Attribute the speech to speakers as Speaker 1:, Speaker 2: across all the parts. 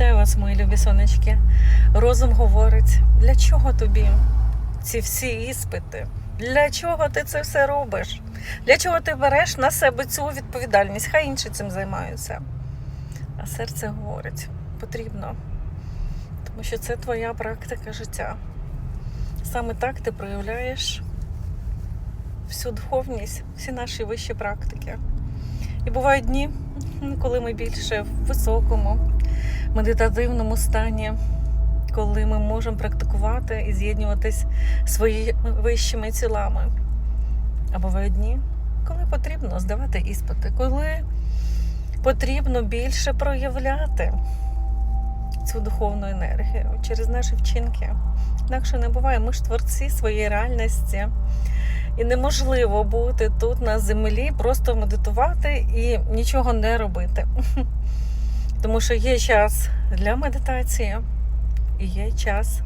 Speaker 1: Вітаю вас, мої любі сонечки. Розум говорить, для чого тобі ці всі іспити? Для чого ти це все робиш? Для чого ти береш на себе цю відповідальність? Хай інші цим займаються. А серце говорить, потрібно, тому що це твоя практика життя. Саме так ти проявляєш всю духовність, всі наші вищі практики. І бувають дні, коли ми більше в високому, медитативному стані, коли ми можемо практикувати і з'єднуватись своїми вищими тілами. А бувають дні, коли потрібно здавати іспити, коли потрібно більше проявляти цю духовну енергію через наші вчинки. Інакше не буває. Ми ж творці своєї реальності. І неможливо бути тут на землі, просто медитувати і нічого не робити. Тому що є час для медитації і є час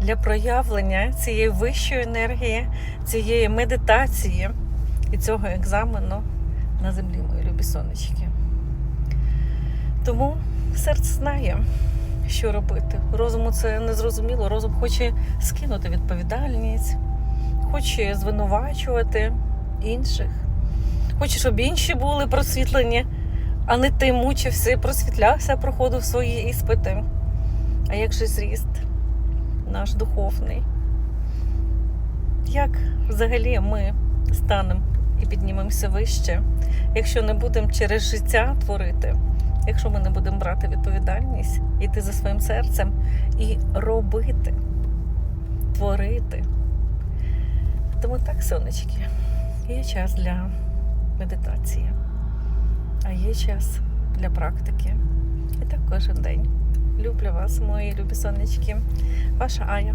Speaker 1: для проявлення цієї вищої енергії, цієї медитації і цього екзамену на землі, мої любі сонечки. Тому серце знає, що робити. Розуму це не зрозуміло. Розум хоче скинути відповідальність, хоче звинувачувати інших, хоче, щоб інші були просвітлені, а не ти мучився, просвітлявся, проходив свої іспити. А як же зріст наш духовний? Як взагалі ми станемо і піднімемося вище, якщо не будемо через життя творити, якщо ми не будемо брати відповідальність, іти за своїм серцем і робити, творити? Тому так, сонечки, є час для медитації, а є час для практики. І так кожен день. Люблю вас, мої любі сонечки. Ваша Ая.